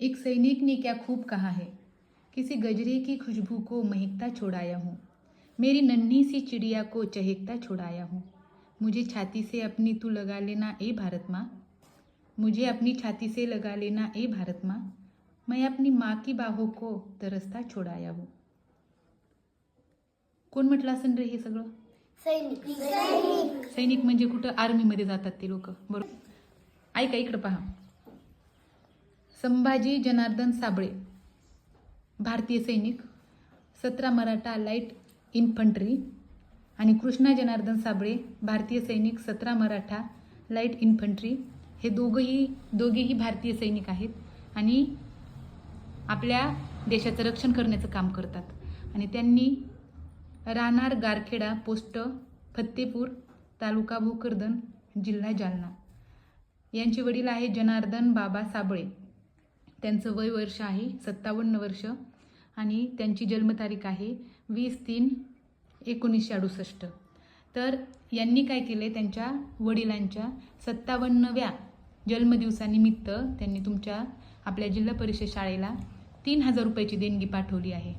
एक सैनिक ने क्या खूब कहा है? किसी गजरे की खुशबू को महकता छोड़ाया हूँ। मेरी नन्ही सी चिड़िया को चहकता छोड़ाया हूँ। मुझे छाती से अपनी तू लगा लेना ए भारत माँ। मुझे अपनी छाती से लगा लेना ए भारत माँ। मैं अपनी माँ की बाहों को तरसता छोड़ाया हूँ। कोण म्हटलं असेल रे हे सगळं? सैनिक. सैनिक. सैनिक म्हणजे कुठं? आर्मीमध्ये जातात ते लोक. बरोबर. ऐका इकडं पहा. संभाजी जनार्दन साबळे भारतीय सैनिक सतरा मराठा लाइट इन्फंट्री आणि कृष्णा जनार्दन साबळे भारतीय सैनिक सतरा मराठा लाइट इन्फंट्री हे दोघंही दोघेही भारतीय सैनिक आहेत आणि आपल्या देशाचं रक्षण करण्याचं काम करतात. आणि त्यांनी राहणार गारखेडा पोस्ट फत्तेपूर तालुका भोकरदन जिल्हा जालना. यांचे वडील आहे जनार्दन बाबा साबळे. त्यांचं वय वर्ष आहे सत्तावन्न वर्ष. आणि त्यांची जन्मतारीख आहे वीस तीन एकोणीसशे अडुसष्ट. तर यांनी काय केले? त्यांच्या वडिलांच्या सत्तावन्नव्या जन्मदिवसानिमित्त त्यांनी तुमच्या आपल्या जिल्हा परिषद शाळेला तीन हजार रुपयाची देणगी पाठवली आहे.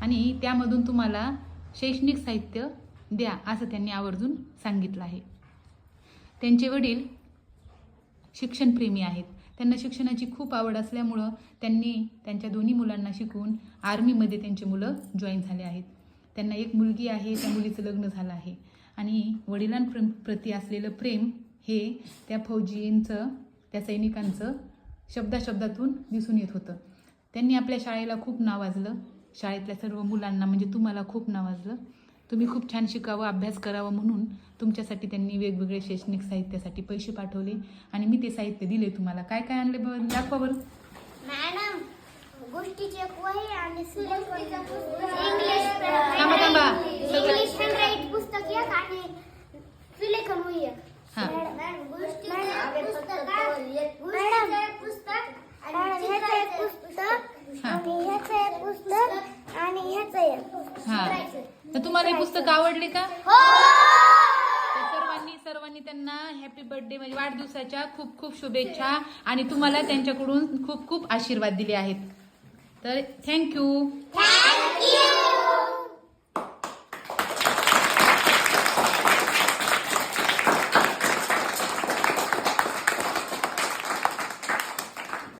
आणि त्यामधून तुम्हाला शैक्षणिक साहित्य द्या असं त्यांनी आवर्जून सांगितलं आहे. त्यांचे वडील शिक्षणप्रेमी आहेत. त्यांना शिक्षणाची खूप आवड असल्यामुळं त्यांनी त्यांच्या दोन्ही मुलांना शिकवून आर्मीमध्ये त्यांची मुलं जॉईन झाले आहेत. त्यांना एक मुलगी आहे त्या मुलीचं लग्न झालं आहे. आणि वडिलांप्रती असलेलं प्रेम हे त्या फौजींचं त्या सैनिकांचं शब्दाशब्दातून दिसून येत होतं. त्यांनी आपल्या शाळेला खूप नावाजलं. शाळेतल्या सर्व मुलांना म्हणजे तुम्हाला खूप नावाजलं. तुम्ही खूप छान शिकावं अभ्यास करावा म्हणून तुमच्यासाठी त्यांनी वेगवेगळे शैक्षणिक साहित्यासाठी पैसे पाठवले. आणि मी ते साहित्य दिले तुम्हाला. काय काय आणले दाखवा बरं. मॅडम गोष्टीचे एक वही आणि सुलेखन इंग्लिश थांबा, थांबा. इंग्लिश हँडराईट पुस्तक एक आणि सुलेखन वही एक. हां. मॅडम गोष्टीचे पुस्तक गोष्टीचं एक पुस्तक आणि ह्याचं एक पुस्तक. आणि ह्याचं एक पुस्तक आणि ह्याचं एक हां. तर तुम्हाला हे पुस्तक आवडले का? हो. तर सर्वांनी सर्वांनी त्यांना हॅपी बर्थडे म्हणजे वाढदिवसाच्या खूप खूप शुभेच्छा आणि तुम्हाला त्यांच्याकडून खूप खूप आशीर्वाद दिले आहेत. तर थँक्यू